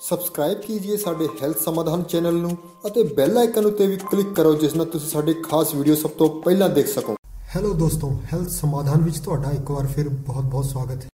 Subscribe ਕੀजिए ਸਾਡੇ health ਸਮਾਧਾਨ channel ਨੂੰ ਅਤੇ ਬੈਲ ਆਈਕਨ ਉੱਤੇ ਵੀ ਕਲਿੱਕ ਕਰੋ, ਜਿਸ ਨਾਲ ਤੁਸੀਂ ਸਾਡੇ ਖਾਸ ਵੀਡੀਓ ਸਭ ਤੋਂ ਪਹਿਲਾਂ ਦੇਖ ਸਕੋ। ਹੈਲੋ ਦੋਸਤੋ ਹੈਲਥ ਸਮਾਧਾਨ ਵਿੱਚ ਤੁਹਾਡਾ ਇੱਕ ਵਾਰ ਫਿਰ ਬਹੁਤ-ਬਹੁਤ ਸਵਾਗਤ ਹੈ।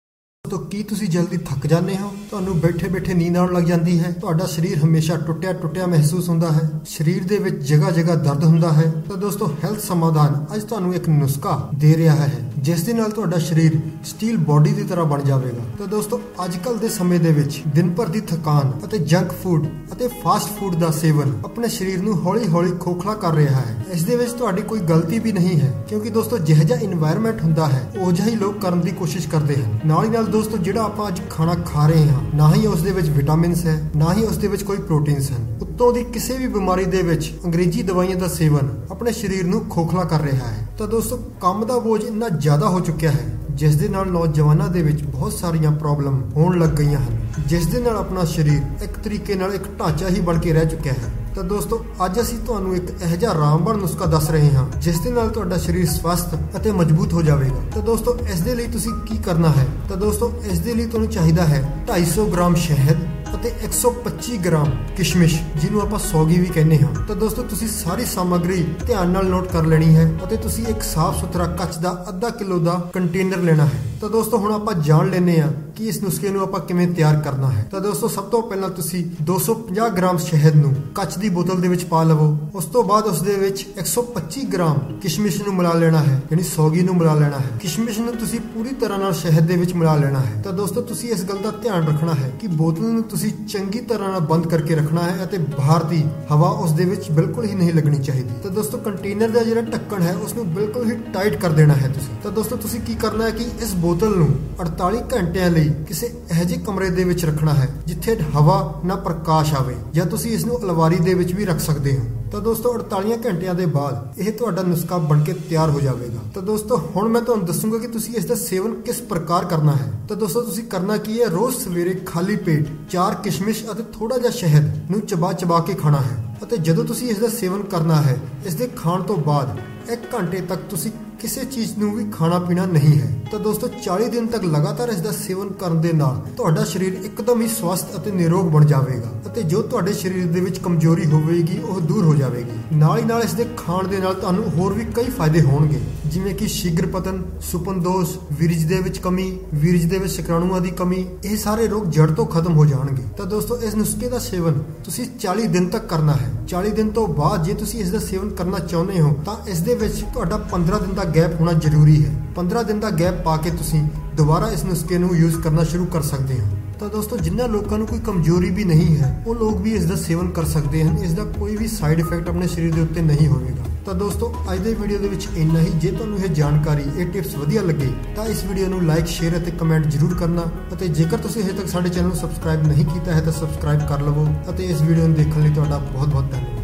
ਦੋਸਤੋ, ਕੀ ਤੁਸੀਂ ਜਲਦੀ ਥੱਕ ਜਾਂਦੇ ਹੋ? ਤੁਹਾਨੂੰ ਬੈਠੇ-ਬੈਠੇ ਨੀਂਦ ਆਉਣ ਲੱਗ ਜਾਂਦੀ ਹੈ। ਤੁਹਾਡਾ ਸਰੀਰ ਹਮੇਸ਼ਾ ਟੁੱਟਿਆ-ਟੁੱਟਿਆ ਮਹਿਸੂਸ ਹੁੰਦਾ ਹੈ। ਸਰੀਰ ਦੇ ਵਿੱਚ ਜਗ੍ਹਾ-ਜਗ੍ਹਾ ਦਰਦ ਹੁੰਦਾ ਹੈ। ਤਾਂ ਦੋਸਤੋ ਹੈਲਥ ਸਮਾਧਾਨ ਅੱਜ ਤੁਹਾਨੂੰ ਇੱਕ ਨੁਸਖਾ ਦੇ ਰਿਹਾ ਹੈ, ਜਿਸ ਦੇ ਨਾਲ ਤੁਹਾਡਾ ਸਰੀਰ ਸਟੀਲ ਬਾਡੀ ਦੀ ਤਰ੍ਹਾਂ ਬਣ ਜਾਵੇਗਾ। ਤਾਂ ਦੋਸਤੋ ਅੱਜ ਅੱਜਕੱਲ ਦੇ ਸਮੇਂ ਦੇ ਵਿੱਚ ਦਿਨ ਭਰ ਦੀ ਥਕਾਨ ਅਤੇ ਜੰਕ ਫੂਡ ਅਤੇ ਫਾਸਟ ਫੂਡ ਦਾ ਸੇਵਨ ਆਪਣੇ ਸਰੀਰ ਨੂੰ ਹੌਲੀ-ਹੌਲੀ ਖੋਖਲਾ ਕਰ ਰਿਹਾ ਹੈ। ਇਸ ਦੇ ਵਿੱਚ ਤੁਹਾਡੀ ਕੋਈ ਗਲਤੀ ਵੀ ਨਹੀਂ ਹੈ, ਕਿਉਂਕਿ ਦੋਸਤੋ ਜਿਹੜਾ ਜਿਹਾ এনवायरमेंट ਹੁੰਦਾ ਹੈ, ਉਹ ਜਿਹਾ ਹੀ ਲੋਕ ਕਰਨ ਦੀ ਕੋਸ਼ਿਸ਼ ਕਰਦੇ ਹਨ। ਨਾਲ ਹੀ ਨਾਲ ਦੋਸਤੋ, ਜਿਹੜਾ ਆਪਾਂ ਅੱਜ ਖਾਣਾ ਖਾ ਰਹੇ ਹਾਂ ਨਾ ਹੀ ਉਸ ਦੇ ਵਿੱਚ ਵਿਟਾਮਿਨਸ ਹੈ, ਨਾ ਹੀ ਉਸ ਦੇ ਵਿੱਚ ਕੋਈ ਪ੍ਰੋਟੀਨਸ ਹਨ। ਉੱਤੋਂ ਦੀ ਕਿਸੇ ਵੀ ਬਿਮਾਰੀ ਦੇ ਵਿੱਚ ਅੰਗਰੇਜ਼ੀ ਦਵਾਈਆਂ ਦਾ ਸੇਵਨ ਆਪਣੇ ਸਰੀਰ ਨੂੰ ਖੋਖਲਾ ਕਰ ਰਿਹਾ ਹੈ। ਤਾਂ ਦੋਸਤੋ, ਕੰਮ ਦਾ ਬੋਝ ਇੰਨਾ ਜ਼ਿਆਦਾ ਹੋ ਚੁੱਕਿਆ ਹੈ, ਜਿਸ ਦੇ ਨਾਲ ਨੌਜਵਾਨਾਂ ਦੇ ਵਿੱਚ ਬਹੁਤ ਸਾਰੀਆਂ ਪ੍ਰੋਬਲਮ ਹੋਣ ਲੱਗ ਗਈਆਂ ਹਨ। ਜਿਸ ਦੇ ਨਾਲ ਆਪਣਾ ਸਰੀਰ ਇੱਕ ਤਰੀਕੇ ਨਾਲ ਇੱਕ ਢਾਂਚਾ ਹੀ ਬਣ ਕੇ ਰਹਿ ਚੁੱਕਿਆ ਹੈ। ਤਾਂ ਦੋਸਤੋ, ਅੱਜ ਅਸੀਂ ਤੁਹਾਨੂੰ ਇੱਕ ਇਹੋ ਜਿਹਾ ਰਾਮਬਣ ਨੁਸਖਾ ਦੱਸ ਰਹੇ ਹਾਂ, ਜਿਸ ਦੇ ਨਾਲ ਤੁਹਾਡਾ ਸਰੀਰ ਸਵਸਥ ਅਤੇ ਮਜ਼ਬੂਤ ਹੋ ਜਾਵੇਗਾ। ਤਾਂ ਦੋਸਤੋ, ਇਸ ਦੇ ਲਈ ਤੁਸੀਂ ਕੀ ਕਰਨਾ ਹੈ? ਤਾਂ ਦੋਸਤੋ, ਇਸ ਦੇ ਲਈ ਤੁਹਾਨੂੰ ਚਾਹੀਦਾ ਹੈ 250 ਗ੍ਰਾਮ ਸ਼ਹਿਦ ਅਤੇ 125 ਗ੍ਰਾਮ ਕਿਸ਼ਮਿਸ਼, ਜਿਹਨੂੰ ਆਪਾਂ ਸੌਗੀ ਵੀ ਕਹਿੰਦੇ ਹਾਂ। ਤਾਂ ਦੋਸਤੋ, ਤੁਸੀਂ ਸਾਰੀ ਸਮੱਗਰੀ ਧਿਆਨ ਨਾਲ ਨੋਟ ਕਰ ਲੈਣੀ ਹੈ ਅਤੇ ਤੁਸੀਂ ਇੱਕ ਸਾਫ਼ ਸੁਥਰਾ ਕੱਚ ਦਾ ਅੱਧਾ ਕਿਲੋ ਦਾ ਕੰਟੇਨਰ ਲੈਣਾ ਹੈ। ਤਾਂ ਦੋਸਤੋ ਹੁਣ ਆਪਾਂ ਜਾਣ ਲੈਨੇ ਆ ਕਿ ਇਸ ਨੁਸਖੇ ਨੂੰ ਆਪਾਂ ਕਿਵੇਂ ਤਿਆਰ ਕਰਨਾ ਹੈ। ਤਾਂ ਦੋਸਤੋ ਸਭ ਤੋਂ ਪਹਿਲਾਂ ਤੁਸੀਂ 250 ਗ੍ਰਾਮ ਸ਼ਹਿਦ ਨੂੰ ਕੱਚ ਦੀ ਬੋਤਲ ਦੇ ਵਿੱਚ ਪਾ ਲਵੋ। ਉਸ ਤੋਂ ਬਾਅਦ ਉਸ ਦੇ ਵਿੱਚ 125 ਗ੍ਰਾਮ ਕਿਸ਼ਮਿਸ਼ ਨੂੰ ਮਿਲਾ ਲੈਣਾ ਹੈ, ਯਾਨੀ ਸੌਗੀ ਨੂੰ ਮਿਲਾ ਲੈਣਾ ਹੈ। ਕਿਸ਼ਮਿਸ਼ ਨੂੰ ਤੁਸੀਂ ਪੂਰੀ ਤਰ੍ਹਾਂ ਨਾਲ ਸ਼ਹਿਦ ਦੇ ਵਿੱਚ ਮਿਲਾ ਲੈਣਾ ਹੈ। ਤਾਂ ਦੋਸਤੋ ਤੁਸੀਂ ਇਸ ਗੱਲ ਦਾ ਧਿਆਨ ਰੱਖਣਾ ਹੈ ਕਿ ਬੋਤਲ ਨੂੰ ਤੁਸੀਂ ਚੰਗੀ ਤਰ੍ਹਾਂ ਨਾਲ ਬੰਦ ਕਰਕੇ ਰੱਖਣਾ ਹੈ ਅਤੇ ਬਾਹਰ ਦੀ ਹਵਾ ਉਸ ਦੇ ਵਿੱਚ ਬਿਲਕੁਲ ਹੀ ਨਹੀਂ ਲੱਗਣੀ ਚਾਹੀਦੀ। ਤਾਂ ਦੋਸਤੋ ਕੰਟੇਨਰ ਦਾ ਜਿਹੜਾ ਢੱਕਣ ਹੈ ਉਸ ਨੂੰ ਬਿਲਕੁਲ ਹੀ ਟਾਈਟ ਕਰ ਦੇਣਾ ਹੈ ਤੁਸੀਂ। ਤਾਂ ਦੋਸਤੋ ਤੁਸੀਂ ਕੀ ਕਰਨਾ ਹੈ ਕਿ ਇਸ ਬੋਤਲ ਨੂੰ 48 ਘੰਟਿਆਂ ਲਈ ਕਿਸੇ ਇਹੋ ਕਮਰੇ ਦੇ ਵਿੱਚ ਰੱਖਣਾ ਹੈ, ਜਿੱਥੇ ਹਵਾ ਨਾ ਪ੍ਰਕਾਸ਼ ਆਵੇ ਜਾਂ ਤੁਸੀਂ ਇਸ ਨੂੰ ਅਲਵਾਰੀ ਦੇ ਵਿੱਚ ਵੀ ਰੱਖ ਸਕਦੇ ਹੋ। ਤਾਂ ਦੋਸਤੋ 48 ਘੰਟਿਆਂ ਦੇ ਬਾਅਦ ਇਹ ਤੁਹਾਡਾ ਨੁਸਖਾ ਬਣ ਕੇ ਤਿਆਰ ਹੋ ਜਾਵੇਗਾ। ਤਾਂ ਦੋਸਤੋ, ਹੁਣ ਮੈਂ ਤੁਹਾਨੂੰ ਦੱਸੂਗਾ ਕਿ ਤੁਸੀਂ ਇਸ ਦਾ ਸੇਵਨ ਕਿਸ ਪ੍ਰਕਾਰ ਕਰਨਾ ਹੈ। ਤਾਂ ਦੋਸਤੋ, ਤੁਸੀਂ ਕਰਨਾ ਕੀ ਹੈ? ਰੋਜ਼ ਸਵੇਰੇ ਖਾਲੀ ਪੇਟ ਚਾਰ ਕਿਸ਼ਮਿਸ਼ ਅਤੇ ਥੋੜਾ ਜਿਹਾ ਸ਼ਹਿਦ ਨੂੰ ਚਬਾ ਚਬਾ ਕੇ ਖਾਣਾ ਹੈ। ਅਤੇ ਜਦੋਂ ਤੁਸੀਂ ਇਸ ਦਾ ਸੇਵਨ ਕਰਨਾ ਹੈ, ਇਸ ਦੇ ਖਾਣ ਤੋਂ ਬਾਅਦ 1 ਘੰਟੇ ਤੱਕ ਤੁਸੀਂ ਕਿਸੇ ਚੀਜ਼ ਨੂੰ ਵੀ ਖਾਣਾ ਪੀਣਾ ਨਹੀਂ ਹੈ। ਤਾਂ ਦੋਸਤੋ 40 ਦਿਨ ਤੱਕ ਲਗਾਤਾਰ ਇਸ ਦਾ ਸੇਵਨ ਕਰਨ ਦੇ ਨਾਲ ਤੁਹਾਡਾ ਸਰੀਰ ਇੱਕਦਮ ਹੀ ਸਵਸਥ ਅਤੇ ਨਿਰੋਗ ਬਣ ਜਾਵੇਗਾ ਅਤੇ ਜੋ ਤੁਹਾਡੇ ਸਰੀਰ ਦੇ ਵਿੱਚ ਕਮਜ਼ੋਰੀ ਹੋਵੇਗੀ, ਉਹ ਦੂਰ ਹੋ ਜਾਵੇਗੀ। ਨਾਲ ਹੀ ਨਾਲ ਇਸ ਦੇ ਖਾਣ ਦੇ ਨਾਲ ਤੁਹਾਨੂੰ ਹੋਰ ਵੀ ਕਈ ਫਾਇਦੇ ਹੋਣਗੇ। ਜਿਵੇਂ ਕਿ ਸ਼ੀਘਰ ਪਤਨ, ਸੁਪਨ ਦੋਸ਼, ਵੀਰਜ ਦੇ ਵਿੱਚ ਕਮੀ, ਵੀਰਜ ਦੇ ਵਿੱਚ ਸ਼ੁਕਰਾਣੂਆਂ ਦੀ ਕਮੀ, ਇਹ ਸਾਰੇ ਰੋਗ ਜੜ ਤੋਂ ਖਤਮ ਹੋ ਜਾਣਗੇ। ਤਾਂ ਦੋਸਤੋ, ਇਸ ਨੁਸਖੇ ਦਾ ਸੇਵਨ ਤੁਸੀਂ 40 ਦਿਨ ਤੱਕ ਕਰਨਾ ਹੈ। 40 ਦਿਨ ਤੋਂ ਬਾਅਦ ਜੇ ਤੁਸੀਂ ਇਸ ਦਾ ਸੇਵਨ ਕਰਨਾ ਚਾਹੁੰਦੇ ਹੋ, ਤਾਂ ਇਸ ਦੇ ਵਿੱਚ ਤੁਹਾਡਾ 15 ਦਿਨ ਦਾ ਗੈਪ ਹੋਣਾ ਜ਼ਰੂਰੀ ਹੈ। 15 ਦਿਨ ਦਾ ਗੈਪ ਪਾ ਕੇ ਤੁਸੀਂ ਦੁਬਾਰਾ ਇਸ ਨੁਸਖੇ ਨੂੰ ਯੂਜ਼ ਕਰਨਾ ਸ਼ੁਰੂ ਕਰ ਸਕਦੇ ਹੋ। ਤਾਂ ਦੋਸਤੋ ਜਿਨ੍ਹਾਂ ਲੋਕਾਂ ਨੂੰ ਕੋਈ ਕਮਜ਼ੋਰੀ ਵੀ ਨਹੀਂ ਹੈ, ਉਹ ਲੋਕ ਵੀ ਇਸ ਦਾ ਸੇਵਨ ਕਰ ਸਕਦੇ ਹਨ। ਇਸ ਦਾ ਕੋਈ ਵੀ ਸਾਈਡ ਇਫੈਕਟ ਆਪਣੇ ਸਰੀਰ ਦੇ ਉੱਤੇ ਨਹੀਂ ਹੋਵੇਗਾ। ਤਾਂ ਦੋਸਤੋ, ਅੱਜ ਦੇ ਵੀਡੀਓ ਦੇ ਵਿੱਚ ਇੰਨਾ ਹੀ। ਜੇ ਤੁਹਾਨੂੰ ਇਹ ਜਾਣਕਾਰੀ, ਇਹ ਟਿਪਸ ਵਧੀਆ ਲੱਗੇ, ਤਾਂ ਇਸ ਵੀਡੀਓ ਨੂੰ ਲਾਈਕ ਸ਼ੇਅਰ ਅਤੇ ਕਮੈਂਟ ਜ਼ਰੂਰ ਕਰਨਾ। ਅਤੇ ਜੇਕਰ ਤੁਸੀਂ ਹਜੇ ਤੱਕ ਸਾਡੇ ਚੈਨਲ ਨੂੰ ਸਬਸਕ੍ਰਾਈਬ ਨਹੀਂ ਕੀਤਾ ਹੈ, ਤਾਂ ਸਬਸਕ੍ਰਾਈਬ ਕਰ ਲਵੋ ਅਤੇ ਇਸ ਵੀਡੀਓ ਨੂੰ ਦੇਖਣ ਲਈ ਤੁਹਾਡਾ ਬਹੁਤ ਬਹੁਤ ਧੰਨਵਾਦ।